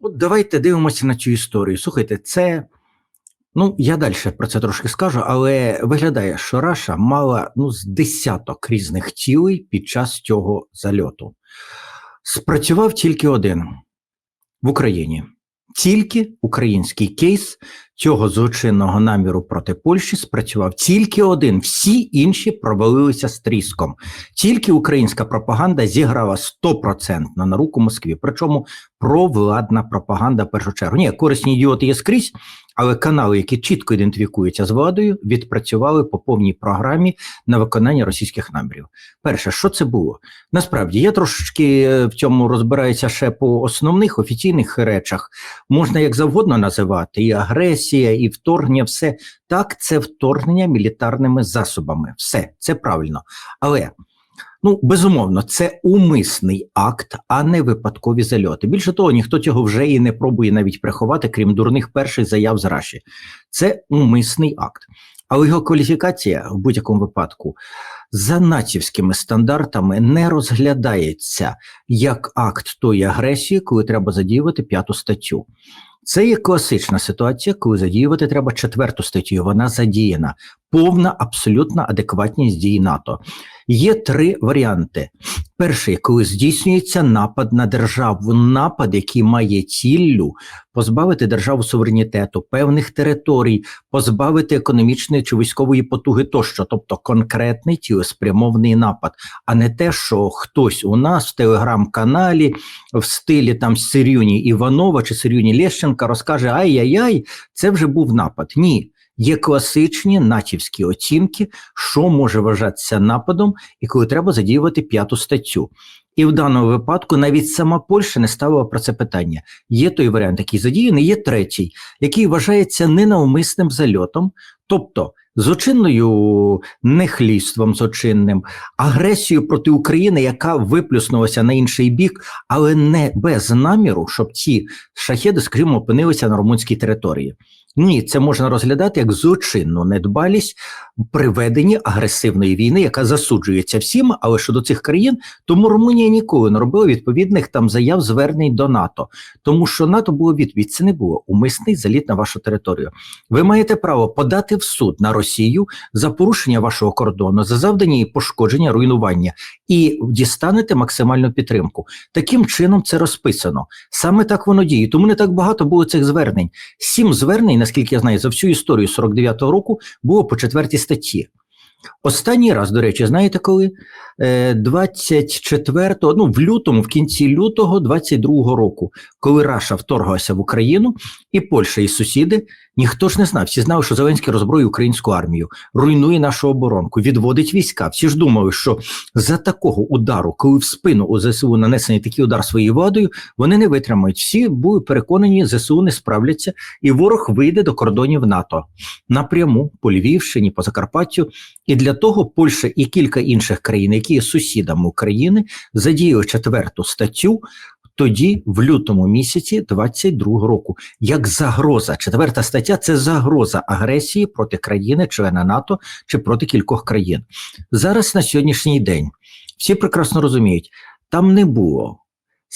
От давайте дивимося на цю історію. Слухайте, це. Ну, я далі про це трошки скажу, але виглядає, що Раша мала ну, з десяток різних цілей під час цього зальоту. Спрацював тільки один в Україні. Тільки український кейс цього злочинного наміру проти Польщі спрацював тільки один. Всі інші провалилися з тріском. Тільки українська пропаганда зіграла 100% на руку Москві. Причому провладна пропаганда першу чергу. Ні, корисні ідіоти є скрізь, але канали, які чітко ідентифікуються з владою, відпрацювали по повній програмі на виконання російських намірів. Перше, що це було? Насправді я трошечки е, в цьому розбираюся ще по основних офіційних речах. Можна як завгодно називати і агресія, і вторгнення, все так, це вторгнення мілітарними засобами. Все це правильно. Але Ну, безумовно, це умисний акт, а не випадкові зальоти. Більше того, ніхто цього вже і не пробує навіть приховати, крім дурних перших заяв з Раші. Це умисний акт. Але його кваліфікація в будь-якому випадку за націвськими стандартами не розглядається як акт тої агресії, коли треба задіювати п'яту статтю. Це є класична ситуація, коли задіювати треба четверту статтю. Вона задіяна, повна абсолютна адекватність дії НАТО. Є три варіанти. Перший, коли здійснюється напад на державу, напад, який має ціллю позбавити державу суверенітету, певних територій, позбавити економічної чи військової потуги тощо, тобто конкретний цілеспрямований напад, а не те, що хтось у нас в телеграм-каналі в стилі там Сирюні Іванова чи Сирюні Лещенка розкаже Ай-яй-яй, це вже був напад. Ні. Є класичні натівські оцінки, що може вважатися нападом, і коли треба задіювати п'яту статтю. І в даному випадку навіть сама Польща не ставила про це питання. Є той варіант, який задіяний, є третій, який вважається ненавмисним зальотом, тобто злочинною нехлійством злочинним, агресією проти України, яка виплюснулася на інший бік, але не без наміру, щоб ці шахеди, скажімо, опинилися на румунській території. Ні, це можна розглядати як злочинну недбалість при веденні агресивної війни, яка засуджується всім, але щодо цих країн, тому Румунія ніколи не робила відповідних там заяв звернень до НАТО, тому що НАТО було відповідь, це не було умисний заліт на вашу територію. Ви маєте право подати в суд на Росію за порушення вашого кордону, за завдання і пошкодження, руйнування, і дістанете максимальну підтримку. Таким чином це розписано. Саме так воно діє. Тому не так багато було цих звернень. Сім звернень наскільки я знаю, за всю історію 49-го року було по четвертій статті. Останній раз, до речі, знаєте коли? 24-го, ну в лютому, в кінці лютого 22-го року, коли Раша вторглася в Україну, і Польща, і сусіди, ніхто ж не знав. Всі знали, що Зеленський розброює українську армію, руйнує нашу оборонку, відводить війська. Всі ж думали, що за такого удару, коли в спину у ЗСУ нанесений такий удар своєю владою, вони не витримають. Всі були переконані, ЗСУ не справляться, і ворог вийде до кордонів НАТО напряму по Львівщині, по Закарпаттю. І для того Польща і кілька інших країн, які є сусідами України, задіяли четверту статтю. Тоді, в лютому місяці 22 року, як загроза, четверта стаття це загроза агресії проти країни, члена НАТО чи проти кількох країн. Зараз на сьогоднішній день всі прекрасно розуміють, там не було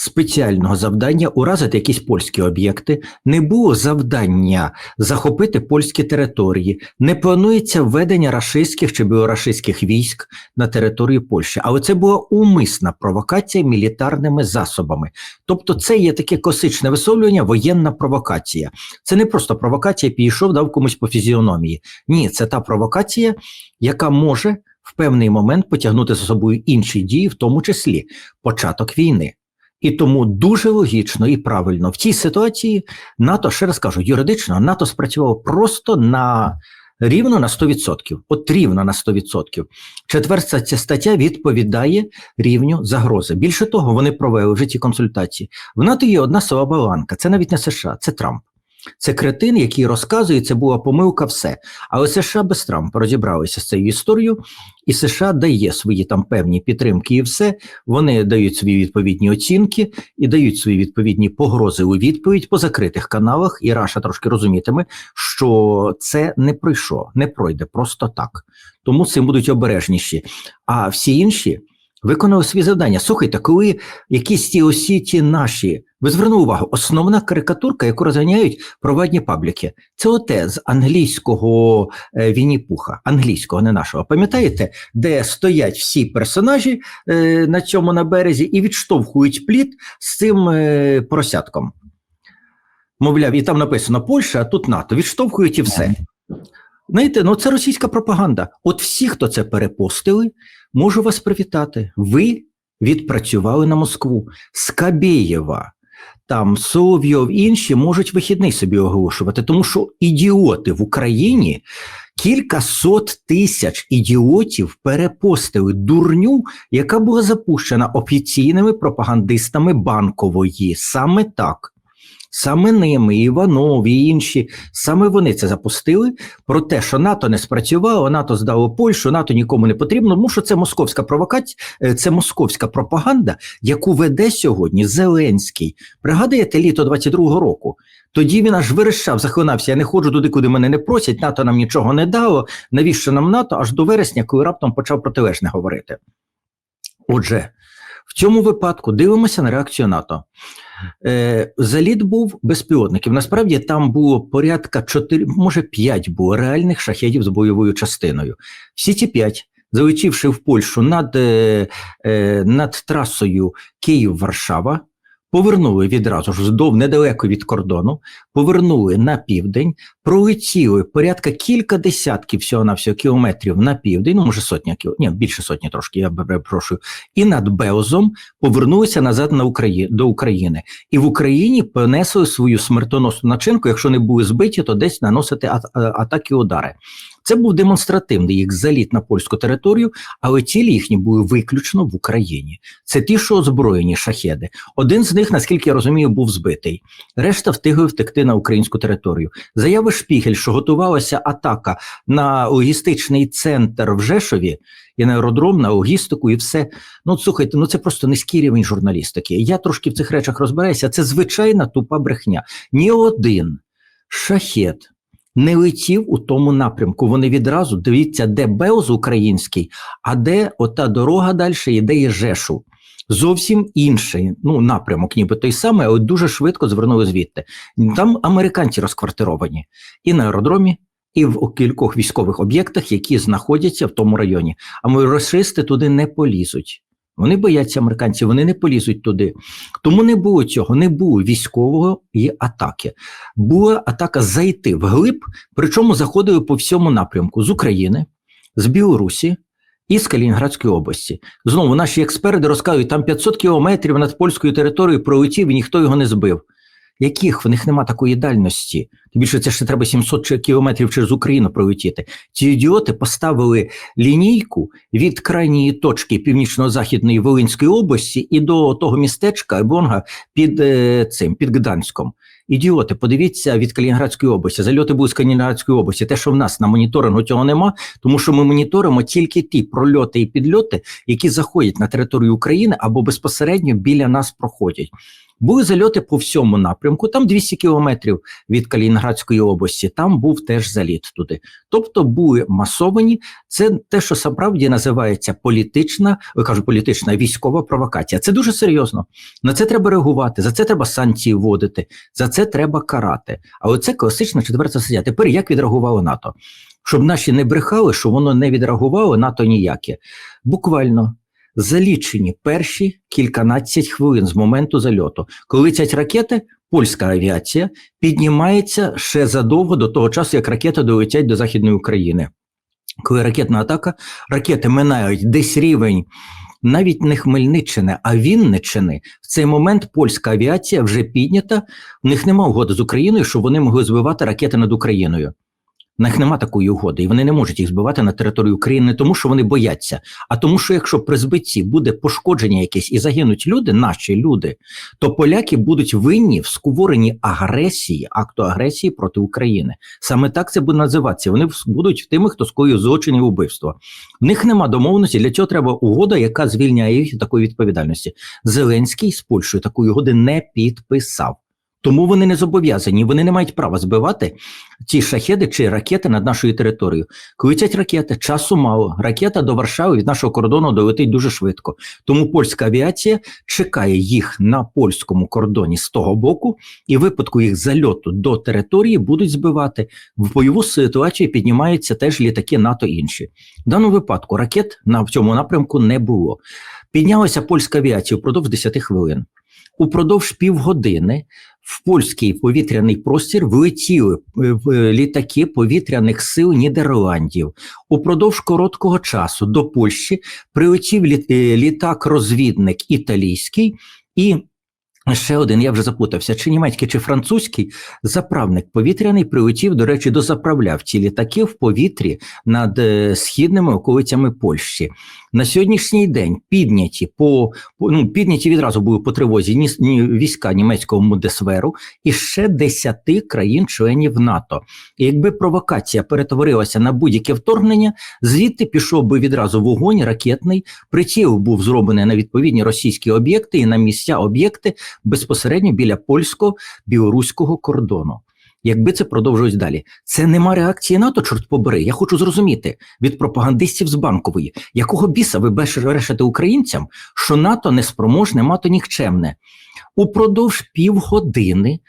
спеціального завдання уразити якісь польські об'єкти, не було завдання захопити польські території, не планується введення рашистських чи білорашистських військ на територію Польщі, але це була умисна провокація мілітарними засобами. Тобто, це є таке косичне висловлювання, воєнна провокація. Це не просто провокація, підійшов, дав комусь по фізіономії. Ні, це та провокація, яка може в певний момент потягнути за собою інші дії, в тому числі початок війни. І тому дуже логічно і правильно в цій ситуації НАТО ще раз кажу, юридично НАТО спрацювало просто на рівно на 100%. От рівно на 100%. Четверта ця стаття відповідає рівню загрози. Більше того, вони провели вже ці консультації. В НАТО є одна слаба ланка, це навіть не США, це Трамп. Це кретин, який розказує, це була помилка, все. Але США без Трампа розібралися з цією історією, і США дає свої там певні підтримки, і все. Вони дають свої відповідні оцінки і дають свої відповідні погрози у відповідь по закритих каналах. І Раша трошки розумітиме, що це не пройшло, не пройде просто так. Тому цим будуть обережніші. А всі інші Виконали свої завдання. Слухайте, коли якісь ті осіті наші, ви звернули увагу, основна карикатурка, яку розганяють провадні пабліки, це оте з англійського е, Вінні-Пуха, англійського, не нашого. Пам'ятаєте, де стоять всі персонажі е, на цьому на березі і відштовхують плід з цим е, поросятком. Мовляв, і там написано Польща, а тут НАТО. Відштовхують і все. Знаєте, ну це російська пропаганда. От всі, хто це перепостили, можу вас привітати. Ви відпрацювали на Москву. Скабєєва, там Соловйов, інші можуть вихідний собі оголошувати, тому що ідіоти в Україні кілька сот тисяч ідіотів перепостили дурню, яка була запущена офіційними пропагандистами банкової. Саме так. Саме ними, Іванов, і інші, саме вони це запустили про те, що НАТО не спрацювало, НАТО здало Польщу, НАТО нікому не потрібно, тому що це московська провокація, е, це московська пропаганда, яку веде сьогодні Зеленський. Пригадуєте літо 22-го року? Тоді він аж вирішав, захлинався. Я не ходжу туди, куди мене не просять. НАТО нам нічого не дало. Навіщо нам НАТО? Аж до вересня, коли раптом почав протилежне говорити. Отже, в цьому випадку дивимося на реакцію НАТО. Е, Заліт був безпілотників. Насправді там було порядка 4, може 5 було реальних шахедів з бойовою частиною. Всі ці 5, залетівши в Польщу над, е, е, над трасою Київ-Варшава, повернули відразу ж здов недалеко від кордону, повернули на південь, пролетіли порядка кілька десятків всього на всього кілометрів на південь, ну може сотня кіл... ні, більше сотні трошки, я перепрошую, і над Белзом повернулися назад на Украї... до України. І в Україні понесли свою смертоносну начинку, якщо не були збиті, то десь наносити атаки удари. Це був демонстративний їх заліт на польську територію, але цілі їхні були виключно в Україні. Це ті, що озброєні шахеди. Один з них, наскільки я розумію, був збитий. Решта встигли втекти на українську територію. Заяви Шпігель, що готувалася атака на логістичний центр в Жешові і на аеродром, на логістику, і все. Ну слухайте, ну це просто низький рівень журналістики. Я трошки в цих речах розбираюся. Це звичайна тупа брехня. Ні один шахет не летів у тому напрямку. Вони відразу дивіться, де Белз український, а де ота дорога далі іде і Жешу. Зовсім інший ну, напрямок, ніби той самий, але дуже швидко звернули звідти. Там американці розквартировані і на аеродромі, і в кількох військових об'єктах, які знаходяться в тому районі. А ми рашисти туди не полізуть. Вони бояться американців, вони не полізуть туди. Тому не було цього, не було військової атаки. Була атака зайти вглиб, причому заходили по всьому напрямку з України, з Білорусі і з Калінінградської області. Знову наші експерти розказують, там 500 кілометрів над польською територією пролетів і ніхто його не збив. Яких в них нема такої дальності? Тим більше це ще треба 700 кілометрів через Україну пролетіти. Ці ідіоти поставили лінійку від крайньої точки північно-західної Волинської області і до того містечка Бонга під е, цим під Гданськом. Ідіоти, подивіться від Калінінградської області. Зальоти були з Калінінградської області. Те, що в нас на моніторингу цього нема, тому що ми моніторимо тільки ті прольоти і підльоти, які заходять на територію України або безпосередньо біля нас проходять. Були зальоти по всьому напрямку, там 200 кілометрів від Калінінградської області, там був теж заліт туди. Тобто були масовані. Це те, що справді називається політична, я кажу, політична військова провокація. Це дуже серйозно. На це треба реагувати, за це треба санкції вводити, за це треба карати. Але це класична четверта стаття. Тепер як відреагувало НАТО? Щоб наші не брехали, що воно не відреагувало, НАТО ніяке. Буквально залічені перші кільканадцять хвилин з моменту зальоту. Коли летять ракети, польська авіація піднімається ще задовго до того часу, як ракети долетять до Західної України. Коли ракетна атака, ракети минають десь рівень. Навіть не Хмельниччини, а Вінниччини в цей момент польська авіація вже піднята. В них немає угоди з Україною, щоб вони могли збивати ракети над Україною. В них нема такої угоди, і вони не можуть їх збивати на територію України не тому, що вони бояться, а тому, що якщо при збитті буде пошкодження якесь і загинуть люди, наші люди, то поляки будуть винні в сковоренні агресії, акту агресії проти України. Саме так це буде називатися. Вони будуть тими, хто скоює злочин і вбивство. В них нема домовленості. Для цього треба угода, яка звільняє їх такої відповідальності. Зеленський з Польщею такої угоди не підписав. Тому вони не зобов'язані, вони не мають права збивати ті шахеди чи ракети над нашою територією. Коли ракети, часу мало. Ракета до Варшави від нашого кордону долетить дуже швидко. Тому польська авіація чекає їх на польському кордоні з того боку, і в випадку їх зальоту до території будуть збивати. В бойову ситуацію піднімаються теж літаки НАТО інші. В даному випадку ракет на в цьому напрямку не було. Піднялася польська авіація впродовж 10 хвилин. Упродовж півгодини в польський повітряний простір влетіли е, в літаки повітряних сил Нідерландів. Упродовж короткого часу до Польщі прилетів е, літак-розвідник італійський і. Ще один, я вже запутався, чи німецький, чи французький заправник повітряний прилетів, до речі, дозаправляв ці літаки в повітрі над е, східними околицями Польщі. На сьогоднішній день підняті по ну, підняті відразу були по тривозі ні, ні війська німецького Мудесверу і ще десяти країн-членів НАТО. І якби провокація перетворилася на будь-яке вторгнення, звідти пішов би відразу вогонь ракетний, приціл був зроблений на відповідні російські об'єкти і на місця об'єкти безпосередньо біля польсько-білоруського кордону. Якби це продовжилось далі, це нема реакції НАТО, чорт побери. Я хочу зрозуміти від пропагандистів з банкової, якого біса ви брешете українцям, що НАТО неспроможне, НАТО нікчемне. Упродовж півгодини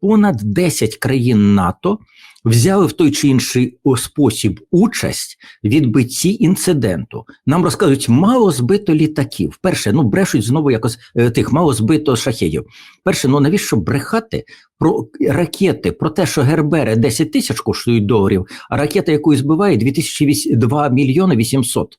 понад 10 країн НАТО взяли в той чи інший спосіб участь в відбитті інциденту. Нам розказують, мало збито літаків. Перше, ну брешуть знову якось е, тих, мало збито шахедів. Перше, ну навіщо брехати про ракети, про те, що Гербери 10 тисяч коштують доларів, а ракета, яку збиває 2008 2 мільйони 800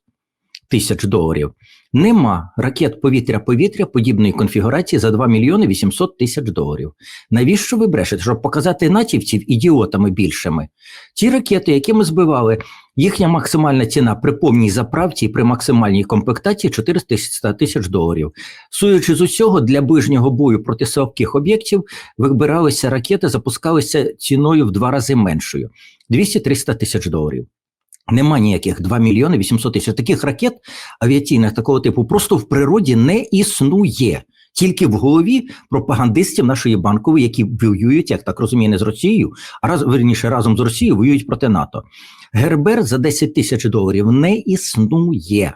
тисяч доларів. Нема ракет повітря-повітря подібної конфігурації за 2 мільйони 800 тисяч доларів. Навіщо ви брешете? Щоб показати натівців ідіотами більшими? Ті ракети, які ми збивали, їхня максимальна ціна при повній заправці і при максимальній комплектації 400 тисяч доларів. Судячи з усього, для ближнього бою проти слабких об'єктів вибиралися ракети, запускалися ціною в два рази меншою 200-300 тисяч доларів. Нема ніяких 2 мільйони 800 тисяч таких ракет авіаційних такого типу просто в природі не існує. Тільки в голові пропагандистів нашої банкової, які воюють, як так розуміє, не з Росією, а раз верніше разом з Росією воюють проти НАТО. Гербер за 10 тисяч доларів не існує.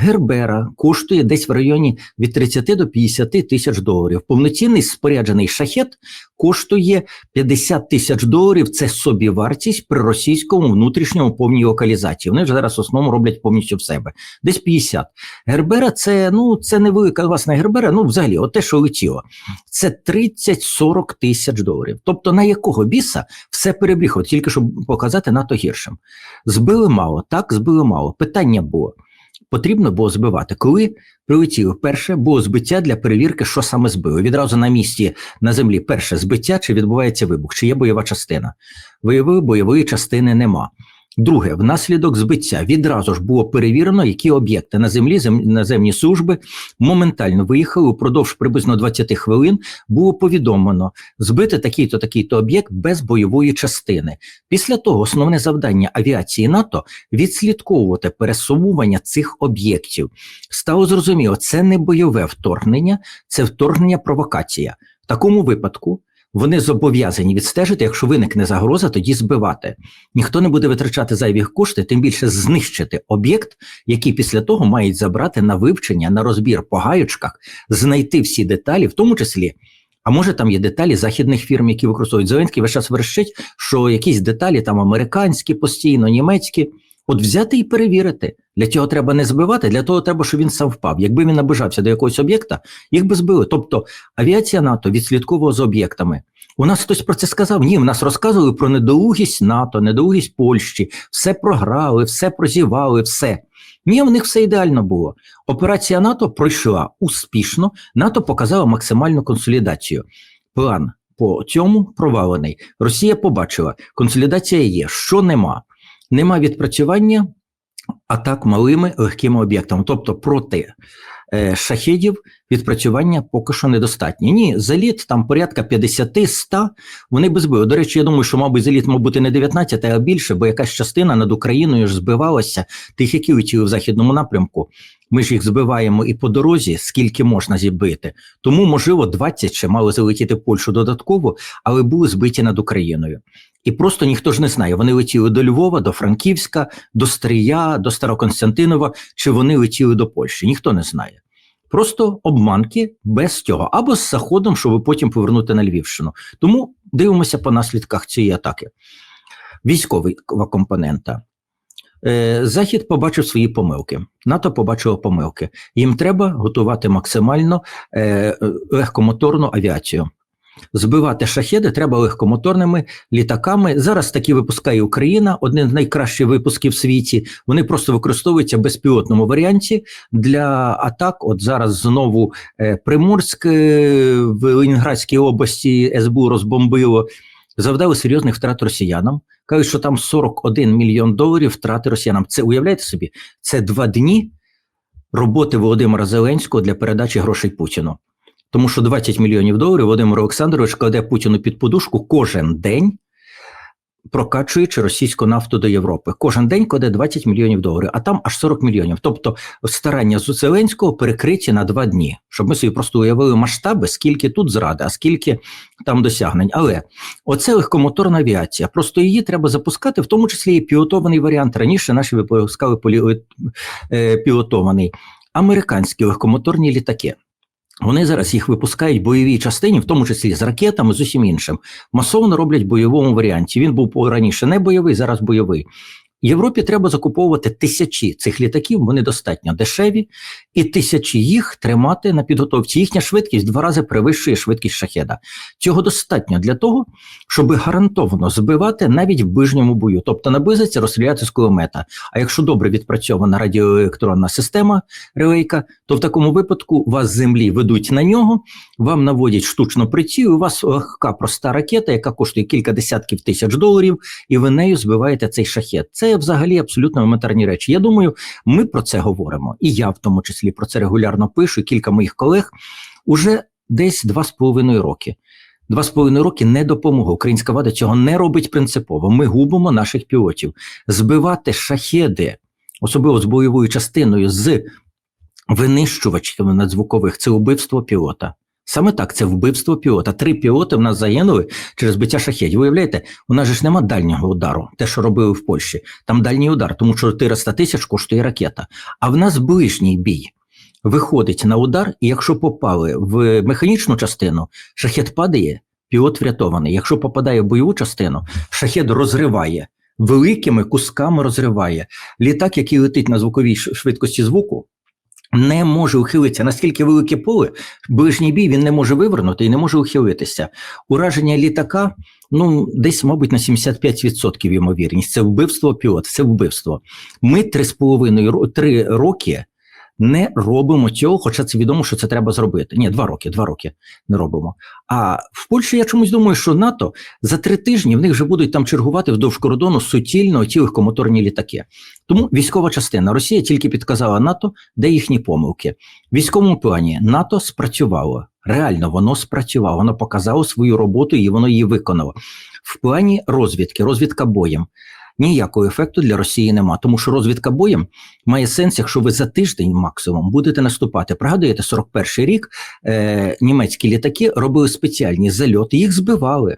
Гербера коштує десь в районі від 30 до 50 тисяч доларів. Повноцінний споряджений шахет коштує 50 тисяч доларів. Це собівартість при російському внутрішньому повній локалізації. Вони вже зараз в основному роблять повністю в себе. Десь 50. Гербера це ну це невелика власне гербера. Ну, взагалі, от те, що летіло, це 30-40 тисяч доларів. Тобто на якого біса все перебріхало, тільки щоб показати НАТО гіршим. Збили мало, так збили мало. Питання було. Потрібно було збивати. Коли прилетіли перше, було збиття для перевірки, що саме збили. Відразу на місці на землі перше збиття, чи відбувається вибух, чи є бойова частина. Виявили, бойової частини нема. Друге, внаслідок збиття відразу ж було перевірено, які об'єкти на землі зем, наземні служби моментально виїхали упродовж приблизно 20 хвилин. Було повідомлено збити такий-то такий-то об'єкт без бойової частини. Після того основне завдання авіації НАТО відслідковувати пересування цих об'єктів. Стало зрозуміло, це не бойове вторгнення, це вторгнення провокація. В такому випадку вони зобов'язані відстежити, якщо виникне загроза, тоді збивати. Ніхто не буде витрачати зайві кошти, тим більше знищити об'єкт, який після того мають забрати на вивчення, на розбір по гаючках, знайти всі деталі, в тому числі. А може там є деталі західних фірм, які використовують Зеленський весь час верещить, що якісь деталі там американські, постійно, німецькі. От взяти і перевірити. Для цього треба не збивати, для того треба, щоб він сам впав. Якби він наближався до якогось об'єкта, їх би збили. Тобто авіація НАТО відслідковувала за об'єктами. У нас хтось про це сказав? Ні, в нас розказували про недолугість НАТО, недолугість Польщі, все програли, все прозівали, все. Ні, в них все ідеально було. Операція НАТО пройшла успішно, НАТО показала максимальну консолідацію. План по цьому провалений. Росія побачила, консолідація є, що нема. Нема відпрацювання атак малими легкими об'єктами, тобто проти е, шахедів відпрацювання поки що недостатні. Ні, заліт там порядка 50-100, вони би збили. До речі, я думаю, що, мабуть, заліт, мав бути не 19, а більше, бо якась частина над Україною ж збивалася, тих, які летіли в західному напрямку. Ми ж їх збиваємо і по дорозі, скільки можна зібити. Тому, можливо, 20 ще мали залетіти в Польщу додатково, але були збиті над Україною. І просто ніхто ж не знає. Вони летіли до Львова, до Франківська, до Стрия, до Староконстантинова, чи вони летіли до Польщі. Ніхто не знає. Просто обманки без цього, або з заходом, щоб потім повернути на Львівщину. Тому дивимося по наслідках цієї атаки. Військова компонента. Е, Захід побачив свої помилки. НАТО побачило помилки. Їм треба готувати максимально е, легкомоторну авіацію. Збивати шахеди треба легкомоторними літаками. Зараз такі випускає Україна, один з найкращих випусків в світі. Вони просто використовуються в безпілотному варіанті для атак. От зараз знову е, Приморськ е, в Ленінградській області СБУ розбомбило, завдали серйозних втрат росіянам. Кажуть, що там 41 мільйон доларів втрати росіянам. Це уявляєте собі? Це два дні роботи Володимира Зеленського для передачі грошей Путіну. Тому що 20 мільйонів доларів Володимир Олександрович кладе Путіну під подушку кожен день, прокачуючи російську нафту до Європи. Кожен день кладе 20 мільйонів доларів, а там аж 40 мільйонів. Тобто старання з Зеленського перекриті на два дні, щоб ми собі просто уявили масштаби, скільки тут зради, а скільки там досягнень. Але оце легкомоторна авіація. Просто її треба запускати, в тому числі і пілотований варіант. Раніше наші випускали е, пілотований. Американські легкомоторні літаки. Вони зараз їх випускають в бойовій частині, в тому числі з ракетами, з усім іншим. Масово роблять в бойовому варіанті. Він був раніше не бойовий, зараз бойовий. Європі треба закуповувати тисячі цих літаків, вони достатньо дешеві, і тисячі їх тримати на підготовці. Їхня швидкість два рази перевищує швидкість шахеда. Цього достатньо для того, щоб гарантовано збивати навіть в ближньому бою, тобто наблизиться, розстріляти з кулемета. А якщо добре відпрацьована радіоелектронна система релейка, то в такому випадку вас з землі ведуть на нього, вам наводять штучно приціл, у вас легка проста ракета, яка коштує кілька десятків тисяч доларів, і ви нею збиваєте цей шахет. Це взагалі абсолютно елементарні речі. Я думаю, ми про це говоримо, і я в тому числі про це регулярно пишу. Кілька моїх колег уже десь два з половиною роки. Два з половиною роки не допомога. Українська влада цього не робить принципово. Ми губимо наших пілотів. Збивати шахеди, особливо з бойовою частиною, з винищувачами надзвукових це вбивство пілота. Саме так, це вбивство пілота. Три пілоти в нас загинули через биття шахедів. Уявляєте, у нас же ж нема дальнього удару, те, що робили в Польщі. Там дальній удар, тому що 400 тисяч коштує ракета. А в нас ближній бій виходить на удар, і якщо попали в механічну частину, шахет падає, пілот врятований. Якщо попадає в бойову частину, шахет розриває. Великими кусками розриває літак, який летить на звуковій швидкості звуку, не може ухилитися наскільки велике поле, ближній бій він не може вивернути і не може ухилитися. Ураження літака ну десь, мабуть, на 75% ймовірність. Це вбивство пілот, це вбивство. Ми три з половиною три роки не робимо цього, хоча це відомо, що це треба зробити. Ні, два роки, два роки не робимо. А в Польщі я чомусь думаю, що НАТО за три тижні в них вже будуть там чергувати вздовж кордону суцільно ті легкомоторні літаки. Тому військова частина Росія тільки підказала НАТО, де їхні помилки. В військовому плані НАТО спрацювало. Реально воно спрацювало, воно показало свою роботу і воно її виконало. В плані розвідки, розвідка боєм ніякого ефекту для Росії нема, тому що розвідка боєм має сенс, якщо ви за тиждень максимум будете наступати. Пригадуєте, 41-й рік е, німецькі літаки робили спеціальні зальоти, їх збивали.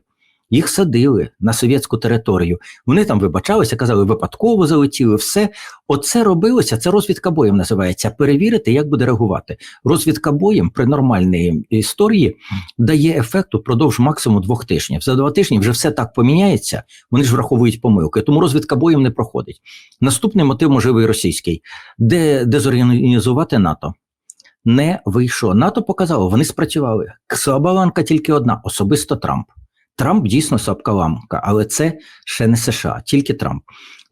Їх садили на совєтську територію. Вони там вибачалися, казали, випадково залетіли. Все оце робилося. Це розвідка боєм називається. Перевірити, як буде реагувати. Розвідка боєм при нормальній історії дає ефект упродовж максимум двох тижнів. За два тижні вже все так поміняється. Вони ж враховують помилки. Тому розвідка боєм не проходить. Наступний мотив можливий російський, де дезорганізувати НАТО. Не вийшло. НАТО показало, вони спрацювали. Слаба тільки одна, особисто Трамп. Трамп дійсно сапка ламка, але це ще не США, тільки Трамп.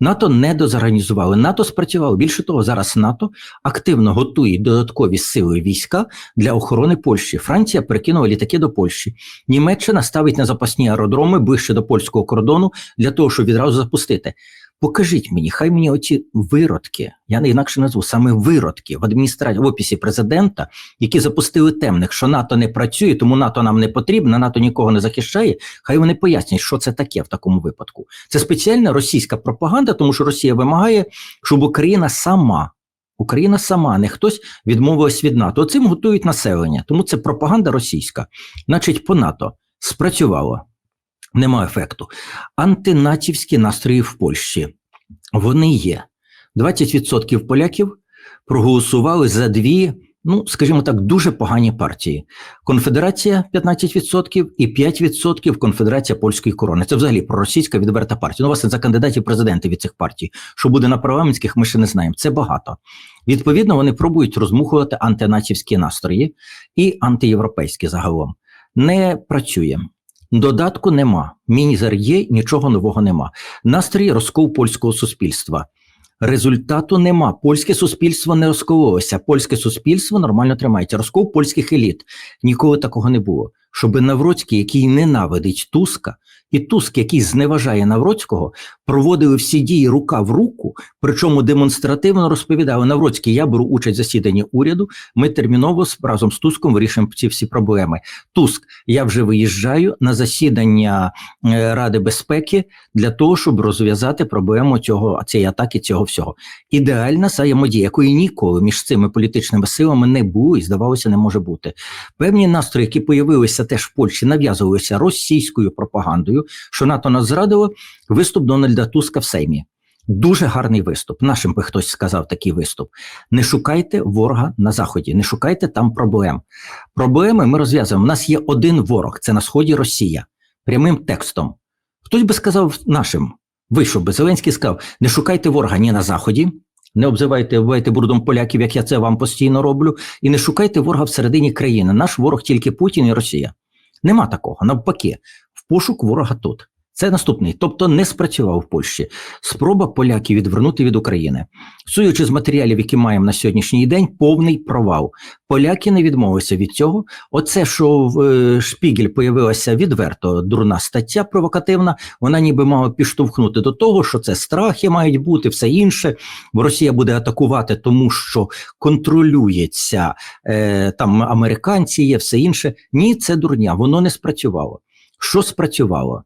НАТО не дозорганізували, НАТО спрацювало. Більше того, зараз НАТО активно готує додаткові сили війська для охорони Польщі. Франція перекинула літаки до Польщі. Німеччина ставить на запасні аеродроми ближче до польського кордону для того, щоб відразу запустити. Покажіть мені, хай мені оці виродки, я не інакше назву саме виродки в адміністрації в офісі президента, які запустили темних, що НАТО не працює, тому НАТО нам не потрібно, НАТО нікого не захищає. Хай вони пояснять, що це таке в такому випадку. Це спеціальна російська пропаганда, тому що Росія вимагає, щоб Україна сама. Україна сама, не хтось відмовилась від НАТО. Оцим готують населення, тому це пропаганда російська. Значить, по НАТО спрацювало, нема ефекту. Антинатівські настрої в Польщі вони є. 20% поляків проголосували за дві, ну скажімо так, дуже погані партії: Конфедерація 15% і 5% Конфедерація польської корони. Це взагалі проросійська відверта партія. Ну, власне, за кандидатів президенти від цих партій. Що буде на парламентських, ми ще не знаємо. Це багато. Відповідно, вони пробують розмухувати антинатівські настрої і антиєвропейські загалом. Не працює. Додатку нема. Мінізер є, нічого нового нема. Настрій розкол польського суспільства. Результату нема. Польське суспільство не розкололося. Польське суспільство нормально тримається. Розкол польських еліт. Ніколи такого не було. Щоби Навроцький, який ненавидить Туска, і Туск, який зневажає Навроцького, проводили всі дії рука в руку, причому демонстративно розповідали Навроцький, я беру участь в засіданні уряду. Ми терміново разом з Туском вирішимо ці всі проблеми. Туск, я вже виїжджаю на засідання е, Ради безпеки для того, щоб розв'язати проблему цього цієї атаки, цього всього. Ідеальна взаємодія, якої ніколи між цими політичними силами не було і здавалося, не може бути. Певні настрої, які появилися теж в Польщі, нав'язувалися російською пропагандою, що НАТО нас зрадило. Виступ Дональда Туска в Сеймі. Дуже гарний виступ. Нашим би хтось сказав такий виступ. Не шукайте ворога на заході, не шукайте там проблем. Проблеми ми розв'язуємо. У нас є один ворог, це на сході Росія, прямим текстом. Хтось би сказав нашим, вийшов би Зеленський сказав: не шукайте ворога ні на заході, не обзивайте оббивайте брудом поляків, як я це вам постійно роблю, і не шукайте ворога всередині країни. Наш ворог тільки Путін і Росія. Нема такого. Навпаки, в пошук ворога тут. Це наступний, тобто не спрацював в Польщі. Спроба поляків відвернути від України. Суючи з матеріалів, які маємо на сьогоднішній день, повний провал. Поляки не відмовилися від цього. Оце, що в е, Шпігель появилася відверто дурна стаття провокативна, вона ніби мала підштовхнути до того, що це страхи мають бути, все інше. Бо Росія буде атакувати, тому що контролюється е, там американці, є все інше. Ні, це дурня, воно не спрацювало. Що спрацювало?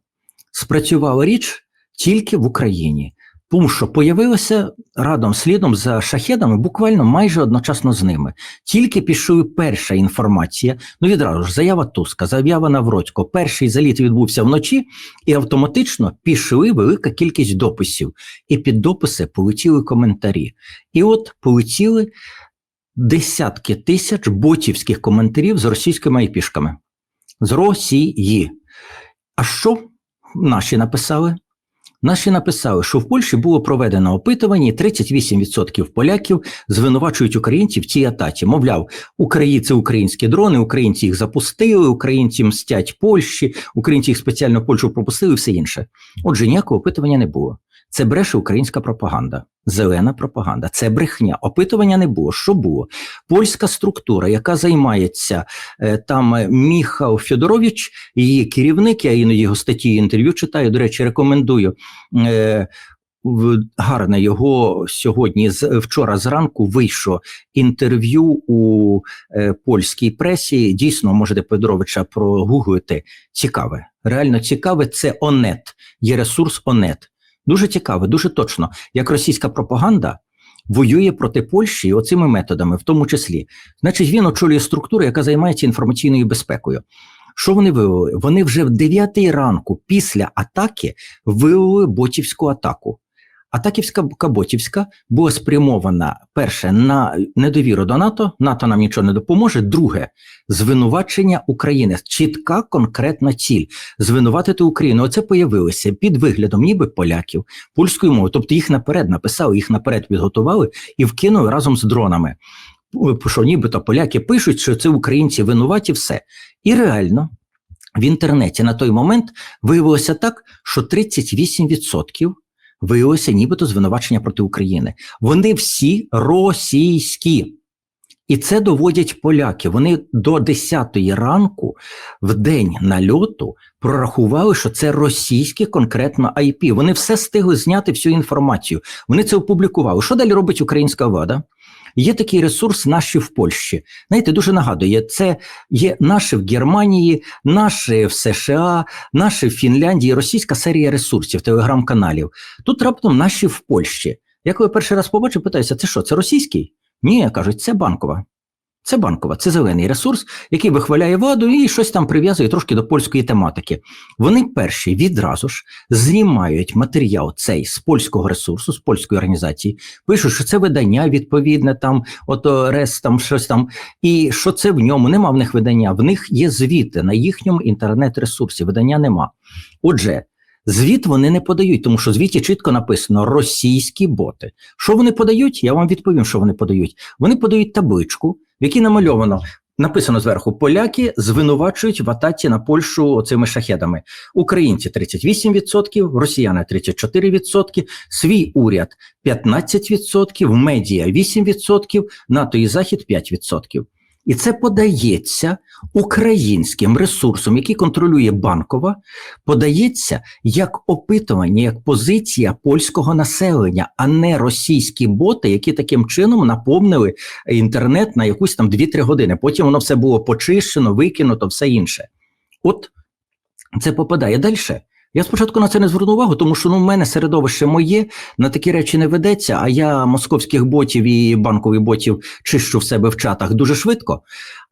Спрацювала річ тільки в Україні, тому що появилося радом слідом за шахедами буквально майже одночасно з ними. Тільки пішла перша інформація. Ну відразу ж заява Туска, заява Навроцького. Перший заліт відбувся вночі, і автоматично пішли велика кількість дописів. І під дописи полетіли коментарі. І от полетіли десятки тисяч ботівських коментарів з російськими айпішками. З Росії. А що наші написали. Наші написали, що в Польщі було проведено опитування, і 38% поляків звинувачують українців в цій атаці. Мовляв, українці українські дрони, українці їх запустили, українці мстять Польщі, українці їх спеціально в Польщу пропустили, і все інше. Отже, ніякого опитування не було. Це бреше українська пропаганда, зелена пропаганда. Це брехня. Опитування не було. Що було? Польська структура, яка займається е, там е, Міхал Федорович, її керівник, я іноді його статті інтерв'ю читаю. До речі, рекомендую. Е, Гарне його сьогодні вчора зранку вийшло інтерв'ю у е, польській пресі. Дійсно, можете Федоровича прогуглити. Цікаве, реально цікаве. Це ОНЕТ, є ресурс ОНЕТ. Дуже цікаво, дуже точно, як російська пропаганда воює проти Польщі оцими методами, в тому числі. Значить, він очолює структуру, яка займається інформаційною безпекою. Що вони виявили? Вони вже в 9 ранку після атаки виявили ботівську атаку. Атаківська Каботівська була спрямована перше на недовіру до НАТО. НАТО нам нічого не допоможе. Друге звинувачення України. Чітка конкретна ціль звинуватити Україну. Оце появилося під виглядом, ніби поляків польською мовою. Тобто їх наперед написали, їх наперед підготували і вкинули разом з дронами. Що нібито поляки пишуть, що це українці винуваті, все і реально. В інтернеті на той момент виявилося так, що 38% виявилося нібито звинувачення проти України. Вони всі російські. І це доводять поляки. Вони до 10 ранку в день нальоту прорахували, що це російське конкретно IP. Вони все стигли зняти всю інформацію. Вони це опублікували. Що далі робить українська влада? Є такий ресурс наші в Польщі. Знаєте, дуже нагадує, це є наші в Германії, наші в США, наші в Фінляндії, російська серія ресурсів, телеграм-каналів. Тут раптом наші в Польщі. Я коли перший раз побачив, питаюся, це що, це російський? Ні, кажуть, це банкова. Це банкова, це зелений ресурс, який вихваляє владу і щось там прив'язує трошки до польської тематики. Вони перші відразу ж знімають матеріал цей з польського ресурсу, з польської організації, пишуть, що це видання відповідне, там ото рес, там щось там, і що це в ньому. Нема в них видання. В них є звіти на їхньому інтернет-ресурсі. Видання нема. Отже. Звіт вони не подають, тому що в звіті чітко написано російські боти. Що вони подають? Я вам відповім, що вони подають. Вони подають табличку, в якій намальовано. Написано зверху: поляки звинувачують в атаці на Польщу цими шахедами. Українці 38%, росіяни 34%, свій уряд 15%, медіа 8%, НАТО і Захід 5%. І це подається українським ресурсом, який контролює банкова, подається як опитування, як позиція польського населення, а не російські боти, які таким чином наповнили інтернет на якусь там 2-3 години. Потім воно все було почищено, викинуто, все інше. От це попадає далі. Я спочатку на це не звернув увагу, тому що ну, в мене середовище моє, на такі речі не ведеться, а я московських ботів і банкових ботів чищу в себе в чатах дуже швидко.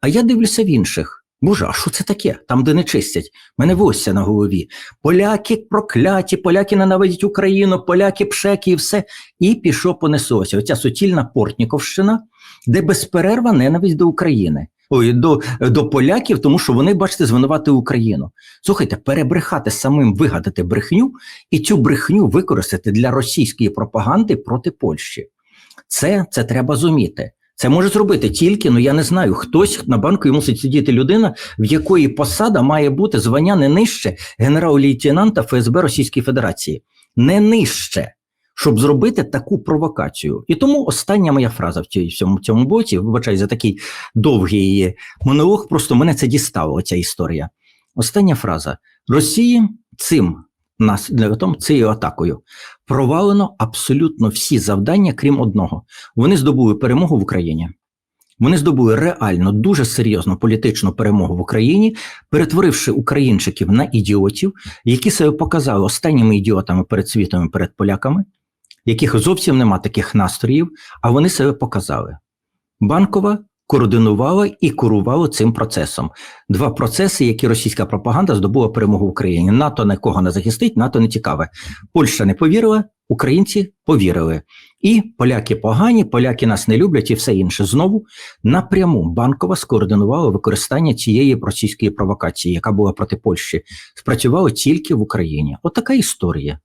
А я дивлюся в інших. Боже, а що це таке? Там, де не чистять, мене волосся на голові. Поляки прокляті, поляки ненавидять Україну, поляки пшеки і все. І пішов понеслося. Оця сутільна Портніковщина, де безперерва ненависть до України. Ой, до до поляків, тому що вони, бачите, звинувати Україну. Слухайте, перебрехати самим вигадати брехню і цю брехню використати для російської пропаганди проти Польщі. Це це треба зуміти. Це може зробити тільки, ну я не знаю, хтось на банку мусить сидіти людина, в якої посада має бути звання не нижче генерал-лейтенанта ФСБ Російської Федерації, не нижче щоб зробити таку провокацію. І тому остання моя фраза в цьому цьому боці, вибачай, за такий довгий монолог, просто мене це дістало, ця історія. Остання фраза Росії цим наслідком цією атакою провалено абсолютно всі завдання, крім одного. Вони здобули перемогу в Україні. Вони здобули реально дуже серйозну політичну перемогу в Україні, перетворивши українчиків на ідіотів, які себе показали останніми ідіотами перед світом і перед поляками яких зовсім нема таких настроїв, а вони себе показали. Банкова координувала і курувала цим процесом. Два процеси, які російська пропаганда здобула перемогу в Україні. НАТО нікого не захистить, НАТО не цікаве. Польща не повірила, українці повірили. І поляки погані, поляки нас не люблять, і все інше. Знову напряму банкова скоординувала використання цієї російської провокації, яка була проти Польщі, спрацювала тільки в Україні. Отака От історія.